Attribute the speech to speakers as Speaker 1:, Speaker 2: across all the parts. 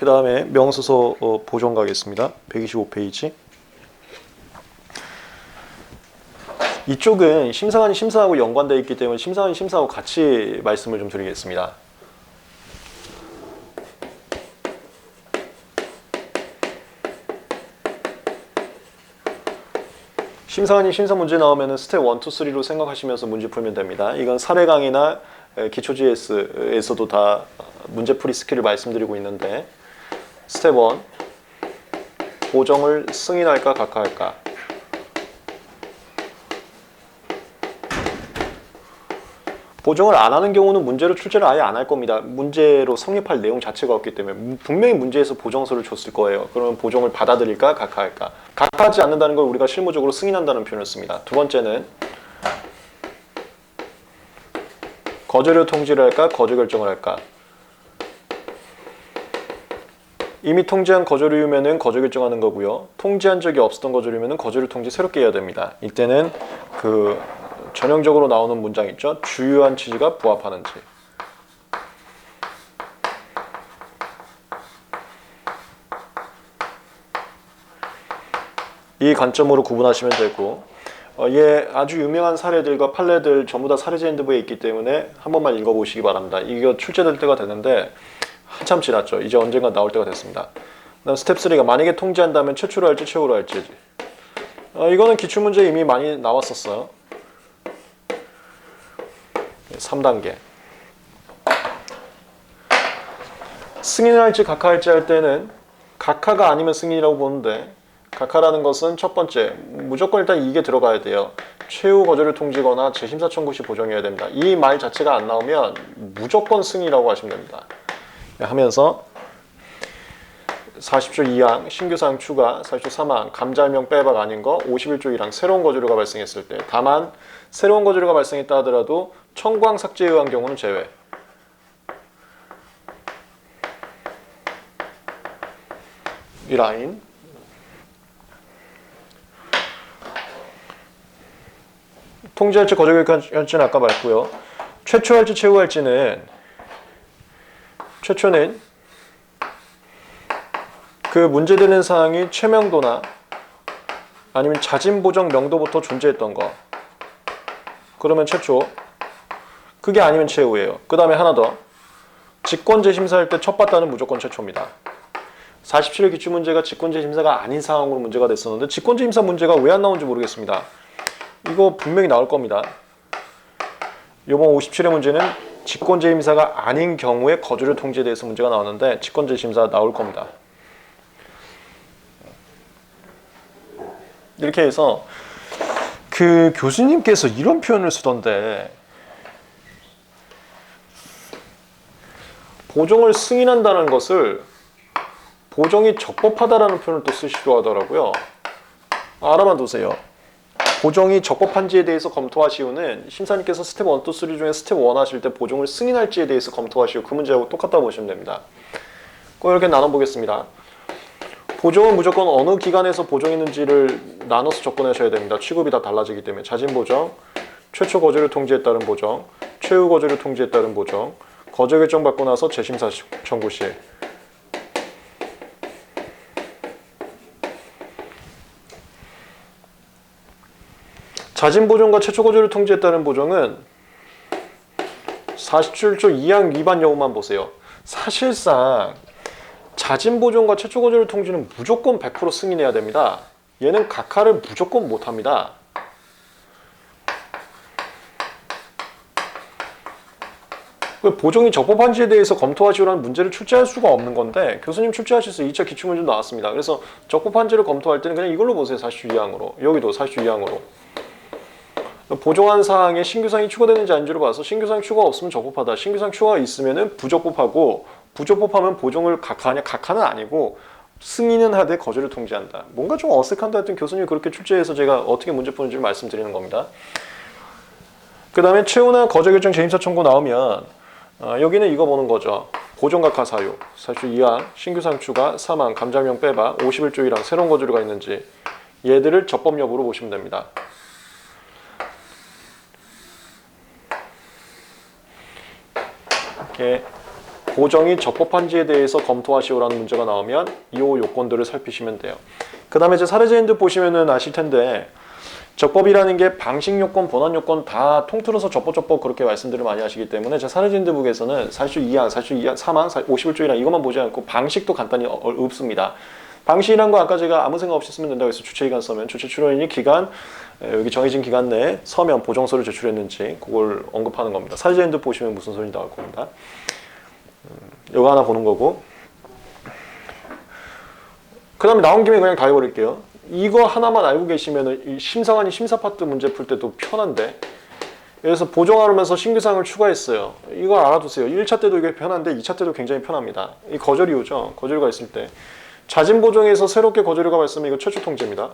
Speaker 1: 그 다음에 명수서 어, 보정 가겠습니다. 125페이지. 이쪽은 심사관이 심사하고 연관되어 있기 때문에 심사관이 심사하고 같이 말씀을 좀 드리겠습니다. 심사관이 심사 문제 나오면 스텝 1, 2, 3로 생각하시면서 문제 풀면 됩니다. 이건 사례 강의나 기초 GS에서도 다 문제풀이 스킬을 말씀드리고 있는데 스텝 1 보정을 승인할까 각하할까 보정을 안 하는 경우는 문제로 출제를 아예 안 할 겁니다. 문제로 성립할 내용 자체가 없기 때문에 분명히 문제에서 보정서를 줬을 거예요. 그러면 보정을 받아들일까 각하할까? 각하하지 않는다는 걸 우리가 실무적으로 승인한다는 표현을 씁니다. 두 번째는 거절을 통지를 할까 거절 결정을 할까? 이미 통지한 거절 이유면은 거절 결정하는 거고요. 통지한 적이 없었던 거절이면은 거절을 통지 새롭게 해야 됩니다. 이때는 그 전형적으로 나오는 문장 있죠. 주요한 취지가 부합하는지. 이 관점으로 구분하시면 되고 어, 얘 아주 유명한 사례들과 판례들 전부 다 사례제 핸드부에 있기 때문에 한 번만 읽어보시기 바랍니다. 이거 출제될 때가 됐는데 한참 지났죠. 이제 언젠가 나올 때가 됐습니다. 그다음 스텝 3가 만약에 통지한다면 최초로 할지 최후로 할지. 어, 이거는 기출 문제 이미 많이 나왔었어요. 3단계. 승인을 할지 각하할지 할 때는 각하가 아니면 승인이라고 보는데 각하라는 것은 첫 번째 무조건 일단 이게 들어가야 돼요. 최후 거절을 통지거나 재심사 청구 시 보정해야 됩니다. 이 말 자체가 안 나오면 무조건 승인이라고 하시면 됩니다. 하면서 40조 2항 신규사항 추가, 40조 3항 감자명 빼박 아닌 거, 51조 1항 새로운 거주료가 발생했을 때 다만 새로운 거주료가 발생했다 하더라도 청구항 삭제에 의한 경우는 제외. 이 라인 통지할지 거절할지는 아까 말고요. 최초할지 최후할지는 최초는 그 문제되는 사항이 최명도나 아니면 자진 보정 명도부터 존재했던 거. 그러면 최초. 그게 아니면 최후예요. 그 다음에 하나 더. 직권재 심사할 때 첫 봤다는 무조건 최초입니다. 47회 기출 문제가 직권재 심사가 아닌 상황으로 문제가 됐었는데 직권재 심사 문제가 왜 안 나온지 모르겠습니다. 이거 분명히 나올 겁니다. 이번 57회 문제는 직권재 심사가 아닌 경우에 거주료 통지에 대해서 문제가 나왔는데 직권재 심사 나올 겁니다. 이렇게 해서 그 교수님께서 이런 표현을 쓰던데 보정을 승인한다는 것을 보정이 적법하다라는 표현을 또 쓰시려 하더라고요. 알아만 두세요. 보정이 적법한지에 대해서 검토하시오는 심사님께서 스텝 1, 2, 3 중에 스텝 1 하실 때 보정을 승인할지에 대해서 검토하시오. 그 문제하고 똑같다 보시면 됩니다. 꼭 이렇게 나눠보겠습니다. 보정은 무조건 어느 기간에서 보정했는지를 나눠서 접근하셔야 됩니다. 취급이 다 달라지기 때문에 자진 보정, 최초 거절을 통지에 따른 보정, 최후 거절을 통지에 따른 보정, 거절 결정 받고 나서 재심사 청구 시 자진 보정과 최초 거절을 통지에 따른 보정은 47조 2항 위반 여부만 보세요. 사실상 자진 보정과 최초 거절을 통지는 무조건 100% 승인해야 됩니다. 얘는 각하를 무조건 못 합니다. 그 보정이 적법한지에 대해서 검토하시오라는 문제를 출제할 수가 없는 건데 교수님 출제하셔서 2차 기출문제 나왔습니다. 그래서 적법한지를 검토할 때는 그냥 이걸로 보세요. 40조 2항으로. 여기도 40조 2항으로. 보정한 사항에 신규사항이 추가되는지 아닌지를 봐서 신규사항 추가 없으면 적법하다. 신규사항 추가가 있으면 부적법하고 부적법하면 보정을 각하냐 각하는 아니고 승인은 하되 거절을 통지한다. 뭔가 좀 어색한데 하여튼 교수님이 그렇게 출제해서 제가 어떻게 문제 푸는지 말씀드리는 겁니다. 그 다음에 최후나 거절 결정 재임사 청구 나오면 어, 여기는 이거 보는 거죠. 보정각하 사유, 사실 2항, 신규상 추가, 3항, 감자명 빼봐, 51조 1항, 새로운 거주료가 있는지 얘들을 적법 여부로 보시면 됩니다. 이렇게 보정이 적법한지에 대해서 검토하시오라는 문제가 나오면 이 요건들을 살피시면 돼요. 그 다음에 이제 사례제인들 보시면은 아실 텐데 적법이라는 게 방식 요건, 본안 요건 다 통틀어서 적법 적법 그렇게 말씀들을 많이 하시기 때문에 제 사례제인들 북에서는 사실 2항, 사실 2항, 3항, 51조이랑 이것만 보지 않고 방식도 간단히 어- 어- 없습니다. 방식이란 거 아까 제가 아무 생각 없이 쓰면 된다고 해서 주체기간 쓰면 주체 출원인이 기간 에, 여기 정해진 기간 내에 서면 보정서를 제출했는지 그걸 언급하는 겁니다. 사례제인들 보시면 무슨 소리 나올 겁니다. 이거 하나 보는 거고. 그 다음에 나온 김에 그냥 다 해버릴게요. 이거 하나만 알고 계시면 이 심사관이 심사 파트 문제 풀 때도 편한데 그래서 보정하면서 신규사항을 추가했어요. 이거 알아두세요. 1차 때도 이게 편한데 2차 때도 굉장히 편합니다. 이 거절 이유죠. 거절가 있을 때 자진 보정에서 새롭게 거절가 발생하면 이거 최초 통제입니다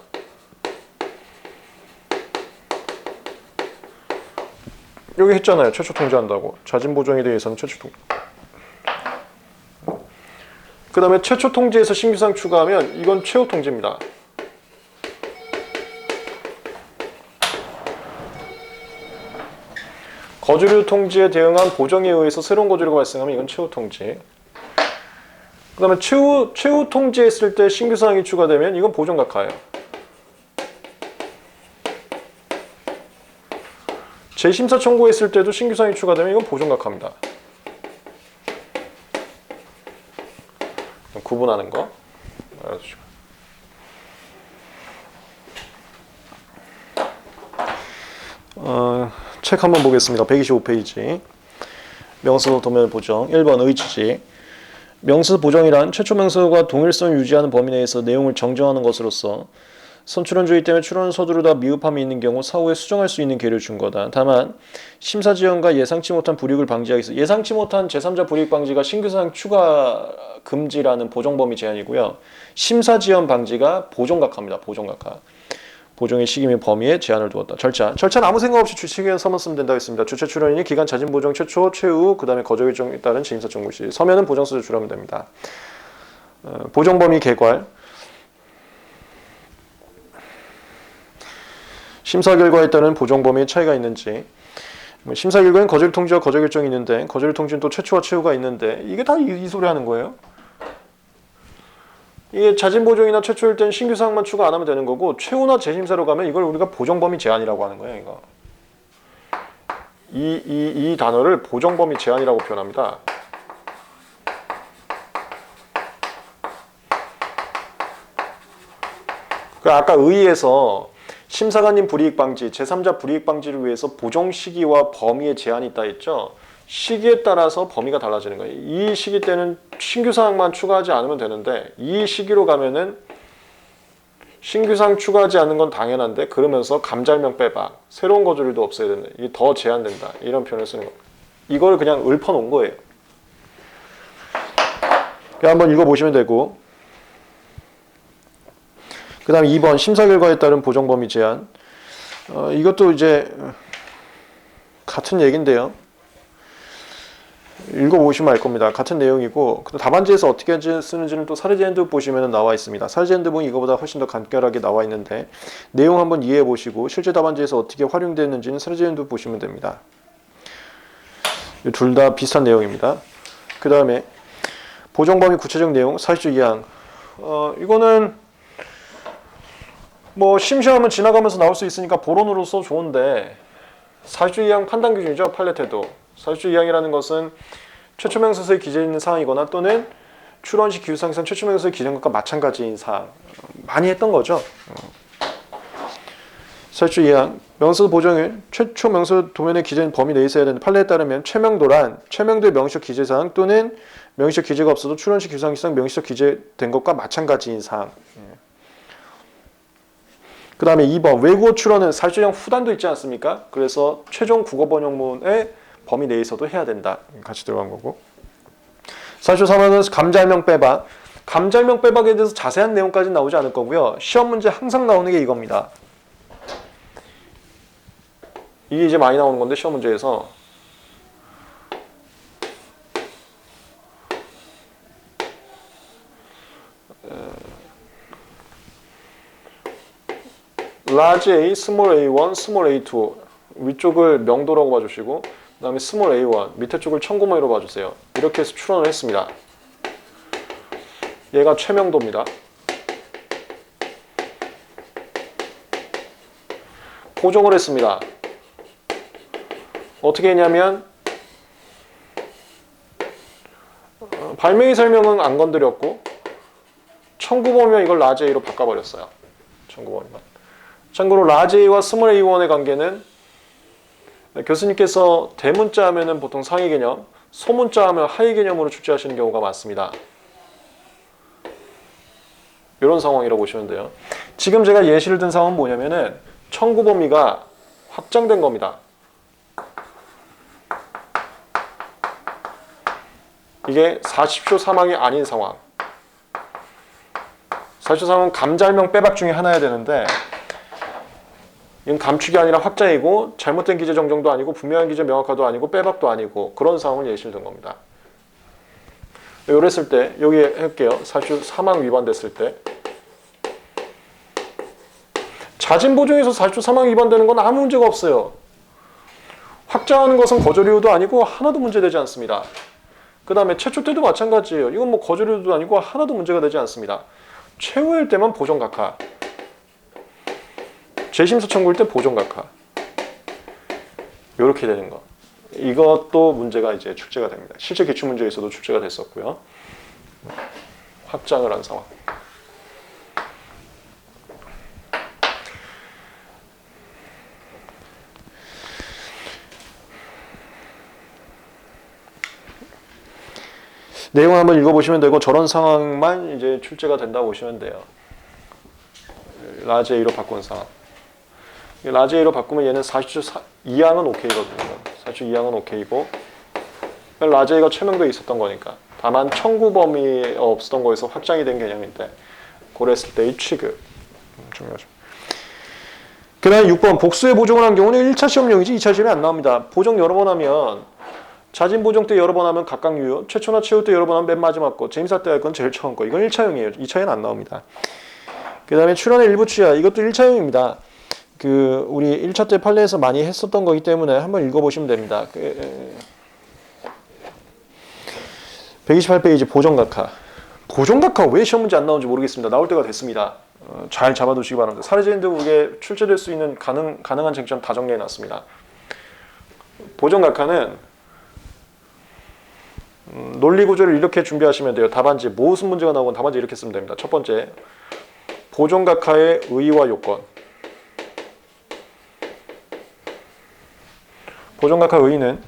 Speaker 1: 여기 했잖아요 최초 통제한다고 자진 보정에 대해서는 최초 통제 그 다음에 최초 통지에서 신규상 추가하면 이건 최후 통지입니다. 거주류 통지에 대응한 보정에 의해서 새로운 거주류가 발생하면 이건 최후 통지. 그 다음에 최후, 최후 통지했을 때 신규사항이 추가되면 이건 보정각하예요. 재심사 청구했을 때도 신규사항이 추가되면 이건 보정각합니다. 구분하는 거 알아두시고 어, 책 한번 보겠습니다. 125페이지 명수 도면 보정 1번 의지지 명수 보정이란 최초 명수가 동일성을 유지하는 범위 내에서 내용을 정정하는 것으로서 선출원주의 때문에 출원 서두르다 미흡함이 있는 경우 사후에 수정할 수 있는 기회를 준 거다. 다만 심사 지연과 예상치 못한 불이익을 방지하기 위해서 예상치 못한 제3자 불이익 방지가 신규사항 추가 금지라는 보정 범위 제한이고요. 심사 지연 방지가 보정각합니다. 보정각하. 보정의 시기 및 범위에 제한을 두었다. 절차. 절차는 아무 생각 없이 서면 쓰면 된다고 했습니다. 주체 출연인이 기간 자진 보정 최초, 최후, 그 다음에 거절 일정에 따른 재임사 청구 시 서면은 보정서 제출하면 됩니다. 어, 보정 범위 개괄. 심사 결과에 따른 보정 범위에 차이가 있는지 뭐 심사 결과엔 거절 통지와 거절 결정이 있는데 거절 통지는 또 최초와 최후가 있는데 이게 다 이 소리 하는 거예요. 이게 자진 보정이나 최초일 땐 신규 사항만 추가 안 하면 되는 거고 최후나 재심사로 가면 이걸 우리가 보정 범위 제한이라고 하는 거예요. 이거 이 이 이 단어를 보정 범위 제한이라고 표현합니다. 그 아까 의의에서 심사관님 불이익 방지, 제3자 불이익 방지를 위해서 보정 시기와 범위의 제한이 있다 했죠. 시기에 따라서 범위가 달라지는 거예요. 이 시기 때는 신규 사항만 추가하지 않으면 되는데 이 시기로 가면은 신규 사항 추가하지 않는 건 당연한데 그러면서 감잘명 빼박, 새로운 거주류도 없어야 된다. 이게 더 제한된다. 이런 표현을 쓰는 겁니다. 이걸 그냥 읊어 놓은 거예요. 그냥 한번 읽어 보시면 되고 그 다음 2번 심사 결과에 따른 보정 범위 제한. 어, 이것도 이제 같은 얘긴데요. 읽어보시면 알 겁니다. 같은 내용이고 그 답안지에서 어떻게 쓰는지는 또 사례제 핸드 보시면 나와 있습니다. 사례제 핸드북은 이거보다 훨씬 더 간결하게 나와 있는데 내용 한번 이해해 보시고 실제 답안지에서 어떻게 활용되는지는 사례제 핸드 보시면 됩니다. 둘 다 비슷한 내용입니다. 그 다음에 보정 범위 구체적 내용 40조 2항 어, 이거는 뭐 심시하면 지나가면서 나올 수 있으니까 보론으로서 좋은데 사주 이항 판단 기준이죠 팔레테도 사주 이항이라는 것은 최초 명세서에 기재 있는 사항이거나 또는 출원 시 기후상선 최초 명세서에 기재한 것과 마찬가지인 사항 많이 했던 거죠. 사주 이항 명세서 보정일 최초 명세서 도면에 기재된 범위 내에 있어야 되는 판례에 따르면 최명도란 최명도의 명시적 기재 사항 또는 명시적 기재가 없어도 출원 시 기후상선 명시적 기재된 것과 마찬가지인 사항. 그 다음에 2번 외국어 출원은 사실상 후단도 있지 않습니까? 그래서 최종 국어 번역문의 범위 내에서도 해야 된다. 같이 들어간 거고. 사실 3번은 감잘명 빼박. 감잘명 빼박에 대해서 자세한 내용까지는 나오지 않을 거고요. 시험 문제 항상 나오는 게 이겁니다. 이게 이제 많이 나오는 건데 시험 문제에서 large A, small A1, small A2 위쪽을 명도라고 봐주시고 그 다음에 small A1 밑에 쪽을 천고마이로 봐주세요. 이렇게 해서 추론을 했습니다. 얘가 최명도입니다. 보정을 했습니다. 어떻게 했냐면 어, 발명의 설명은 안 건드렸고 청구범위와 이걸 라지 A로 바꿔버렸어요. 청구범위만. 참고로 라지 A와 스몰 A1의 관계는 교수님께서 대문자 하면은 보통 상위 개념, 소문자 하면 하위 개념으로 출제하시는 경우가 많습니다. 이런 상황이라고 보시면 돼요. 지금 제가 예시를 든 상황은 뭐냐면은 청구 범위가 확장된 겁니다. 이게 40초 사망이 아닌 상황. 40초 사망은 감잘명 빼박 중에 하나야 되는데 이건 감축이 아니라 확장이고 잘못된 기재 정정도 아니고 분명한 기재 명확화도 아니고 빼박도 아니고 그런 상황을 예시를 든 겁니다. 요랬을 때 여기 할게요. 사실 사망 위반됐을 때 자진 보정에서 사실 사망 위반되는 건 아무 문제가 없어요. 확장하는 것은 거절 이유도 아니고 하나도 문제되지 않습니다. 그 다음에 최초 때도 마찬가지예요. 이건 뭐 거절 이유도 아니고 하나도 문제가 되지 않습니다. 최후일 때만 보정 각하. 재심사 청구일 때 보정 각하. 이렇게 되는 거. 이것도 문제가 이제 출제가 됩니다. 실제 기출 문제에서도 출제가 됐었고요. 확장을 한 상황. 내용을 한번 읽어보시면 되고 저런 상황만 이제 출제가 된다고 보시면 돼요. 라지 A로 바꾼 상황. 라지 A로 바꾸면 얘는 40초 2항은 오케이거든요. 40초 2항은 오케이고 라지 A가 최명도에 있었던 거니까. 다만 청구 범위 없었던 거에서 확장이 된 개념인데 고랬을 때의 취급 음, 중요하죠. 그 다음에 6번 복수의 보정을 한 경우는 1차 시험용이지 2차 시험이 안 나옵니다. 보정 여러 번 하면 자진 보정 때 여러 번 하면 각각 유효, 최초나 최후 때 여러 번 하면 맨 마지막 거, 재임사 때 할 건 제일 처음 거. 이건 1차용이에요. 2차에는 안 나옵니다. 그 다음에 출연의 일부 취하, 이것도 1차용입니다. 그 우리 1차 때 판례에서 많이 했었던 거기 때문에 한번 읽어보시면 됩니다. 그, 128페이지 보정각하. 보정각하 왜 시험 문제 안 나오는지 모르겠습니다. 나올 때가 됐습니다. 어, 잘 잡아두시기 바랍니다. 사례제인들국에 출제될 수 있는 가능, 가능한 쟁점 다 정리해놨습니다. 보정각하는 음, 논리 구조를 이렇게 준비하시면 돼요. 답안지 무슨 문제가 나오건 답안지 이렇게 쓰면 됩니다. 첫 번째, 보존각하의 의의와 요건. 보존각하 의의는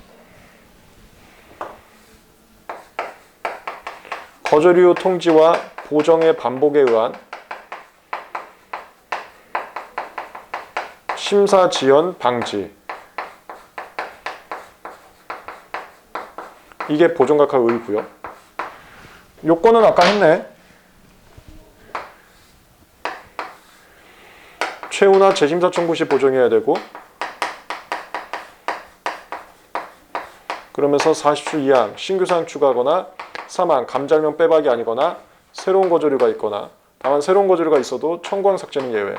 Speaker 1: 거절이유 통지와 보정의 반복에 의한 심사 지연 방지 이게 보존각하 의고요. 요건은 아까 했네. 최후나 재심사 청구 시 보정해야 되고 그러면서 40주 이항 신규 사항 추가하거나 사망 감잘명 빼박이 아니거나 새로운 거절유가 있거나 다만 새로운 거절유가 있어도 청구항 삭제는 예외.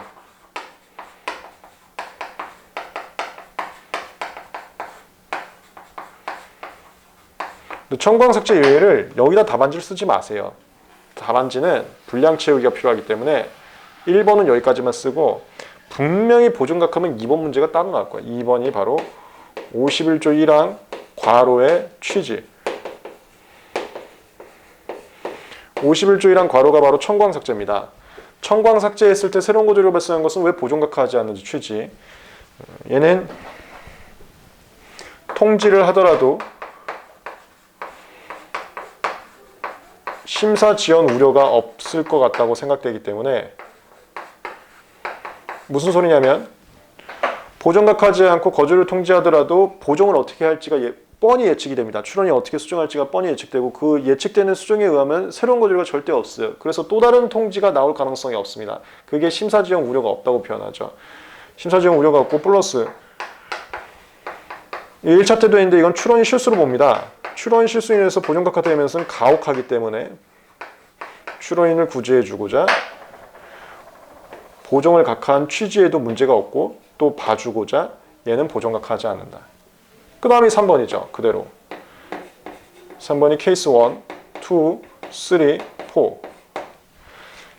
Speaker 1: 청광 삭제 예외를 여기다 답안지를 쓰지 마세요. 답안지는 분량 채우기가 필요하기 때문에 1번은 여기까지만 쓰고 분명히 보존각하면 2번 문제가 따로 나올 거예요. 2번이 바로 51조 1항 과로의 취지. 51조 1항 과로가 바로 청광 삭제입니다. 청광 삭제했을 때 새로운 고조를 발생한 것은 왜 보존각하지 않는지 취지. 얘는 통지를 하더라도 심사 지연 우려가 없을 것 같다고 생각되기 때문에 무슨 소리냐면 보정각하지 않고 거주를 통지하더라도 보정을 어떻게 할지가 예, 뻔히 예측이 됩니다. 출원이 어떻게 수정할지가 뻔히 예측되고 그 예측되는 수정에 의하면 새로운 거주가 절대 없어요. 그래서 또 다른 통지가 나올 가능성이 없습니다. 그게 심사 지연 우려가 없다고 표현하죠. 심사 지연 우려가 없고 플러스 1차 때도 했는데 이건 출원이 실수로 봅니다. 출원 실수 인해서 보정각하 되면서는 가혹하기 때문에 출원인을 구제해주고자 보정을 각하한 취지에도 문제가 없고 또 봐주고자 얘는 보정각하지 않는다. 그 다음이 3번이죠. 그대로. 3번이 케이스 1, 2, 3, 4.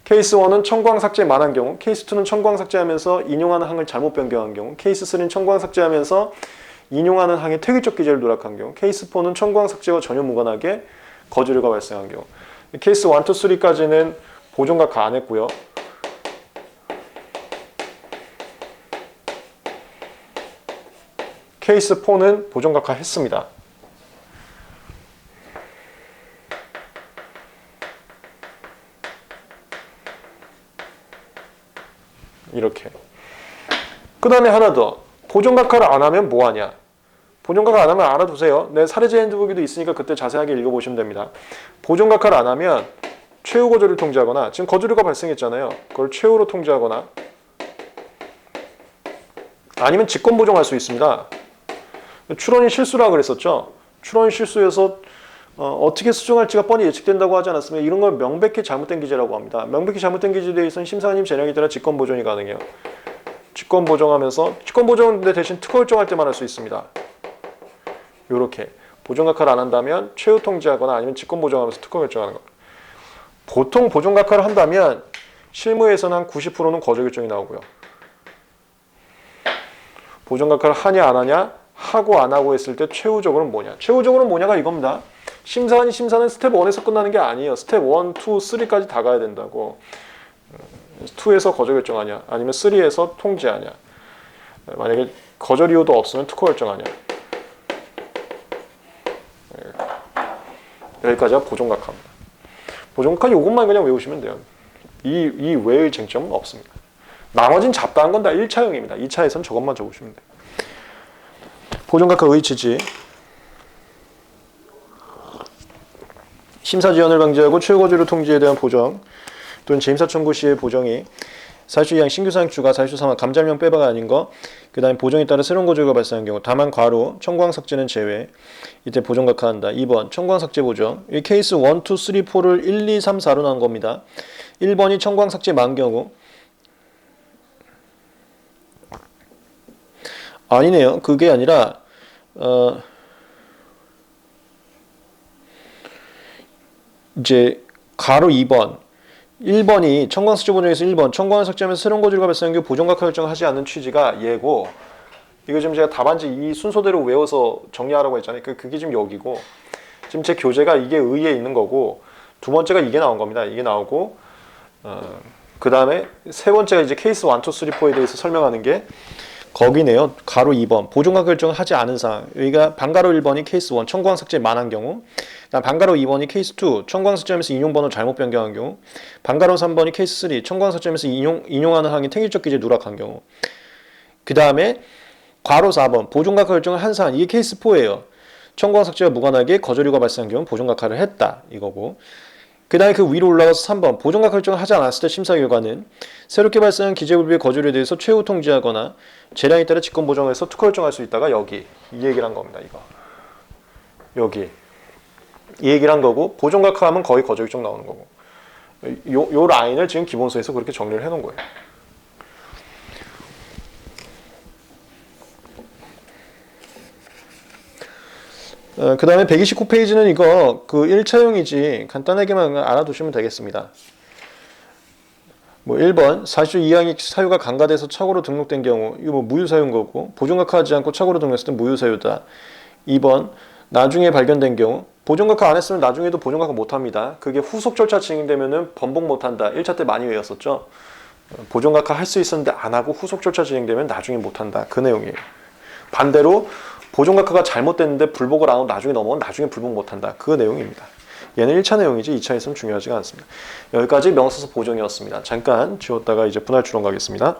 Speaker 1: 케이스 1은 청구항 삭제 만한 경우, 케이스 2는 청구항 삭제하면서 인용하는 항을 잘못 변경한 경우, 케이스 3는 청구항 삭제하면서 인용하는 항의 태기적 기재를 누락한 경우, 케이스 4는 청구항 삭제와 전혀 무관하게 거주류가 발생한 경우. 케이스 1, 2, 3까지는 보존각하 안 했고요. 케이스 4는 보존각하 했습니다. 이렇게. 그 다음에 하나 더. 보존각하를 안 하면 뭐 하냐? 보존각하 안 하면 알아두세요. 내 사례제 핸드북에도 있으니까 그때 자세하게 읽어보시면 됩니다. 보존각하를 안 하면 최후 거주를 통제하거나 지금 거주류가 발생했잖아요. 그걸 최후로 통제하거나 아니면 직권 보정할 수 있습니다. 출원이 실수라 그랬었죠. 출원이 실수여서 어, 떻게 수정할지가 뻔히 예측된다고 하지 않았으면 이런 걸 명백히 잘못된 기재라고 합니다. 명백히 잘못된 기재에 대해서는 심사님 재량에 따라 직권 보정이 가능해요. 직권 보정하면서 직권 보정인데 대신 특허 결정할 때만 할 수 있습니다. 이렇게 보존각하를 안 한다면 최후 통제하거나 아니면 직권 보정하면서 특허 결정하는 것. 보통 보존각하를 한다면 실무에서는 한 90%는 거저 결정이 나오고요. 보존각하를 하냐 안 하냐 하고 안 하고 했을 때 최후적으로는 뭐냐? 최후적으로는 뭐냐가 이겁니다. 심사관이 심사는 스텝 1에서 끝나는 게 아니에요. 스텝 1, 2, 3까지 다 가야 된다고. 2에서 거저 결정하냐 아니면 3에서 통제하냐. 만약에 거절 이유도 없으면 특허 결정하냐. 여기까지가 보존각합니다. 보존각 이것만 그냥 외우시면 돼요. 이, 이 외의 쟁점은 없습니다. 나머진 잡다한 건 다 1차형입니다. 2차에선 저것만 적으시면 돼요. 보존각과 의치지. 심사 지연을 방지하고 최고거주를 통지에 대한 보정 또는 재임사 청구 시의 보정이 사실 이양 신규 사항 추가 사실 사망 감점형 빼바가 아닌 거 그 다음에 보정에 따라 새로운 거주가 발생한 경우 다만 과로 청구항 삭제는 제외 이때 보정 각하한다. 2번 청구항 삭제 보정. 이 케이스 1, 2, 3, 4를 1, 2, 3, 4로 나온 겁니다. 1번이 청구항 삭제 만 경우. 아니네요. 그게 아니라 어 이제 가로 2번. 1번이 청구항 삭제 보정에서 1번. 청구항 삭제하면서 새로운 거주가 발생한 보정각하 결정을 하지 않는 취지가 얘고. 이거 지금 제가 답안지 이 순서대로 외워서 정리하라고 했잖아요. 그, 그게 지금 여기고. 지금 제 교재가 이게 의에 있는 거고. 두 번째가 이게 나온 겁니다. 이게 나오고 어, 그 다음에 세 번째가 이제 케이스 1, 2, 3, 4에 대해서 설명하는 게 거기네요. 가로 2번. 보존각 결정을 하지 않은 사항 여기가 반가로 1번이 케이스 1 청구항 삭제 만한 경우. 반가로 2번이 케이스 2 청구항 삭제하면서 인용번호 잘못 변경한 경우. 반가로 3번이 케이스 3 청구항 삭제하면서 인용, 인용하는 항이 택일적 기재 누락한 경우. 그 다음에 괄호 4번. 보존각 결정을 한 사안 이게 케이스 4예요. 청구항 삭제와 무관하게 거절유가 발생한 경우 보존 각하를 했다. 이거고 그 다음에 그 위로 올라가서 3번. 보존각 결정을 하지 않았을 때 심사 결과는 새롭게 발생한 기재불비의 거절에 대해서 최후 통지하거나 재량에 따라 직권 보정해서 특허 결정할 수 있다가 여기. 이 얘기를 한 겁니다 이거. 여기. 이 얘기를 한 거고 보존각하면 거의 거절 결정 나오는 거고. 요, 요 라인을 지금 기본서에서 그렇게 정리를 해 놓은 거예요 어, 그 다음에 129페이지는 이거 그 1차용이지 간단하게만 알아두시면 되겠습니다. 뭐 1번 사실 이항이 사유가 강가돼서 착오로 등록된 경우 이거 뭐 무유사유인 거고 보존각하지 않고 착오로 등록했을 때 무유사유다. 2번 나중에 발견된 경우 보존각하 안 했으면 나중에도 보존각하 못합니다. 그게 후속 절차 진행되면은 번복 못한다. 1차 때 많이 외웠었죠. 보존각하 할수 있었는데 안 하고 후속 절차 진행되면 나중에 못한다. 그 내용이에요. 반대로 보존각하가 잘못됐는데 불복을 안 하고 나중에 넘어오면 나중에 불복 못한다. 그 내용입니다. 얘는 1차 내용이지 2차에서는 중요하지가 않습니다. 여기까지 명사서 보정이었습니다. 잠깐 지웠다가 이제 분할 추론 가겠습니다.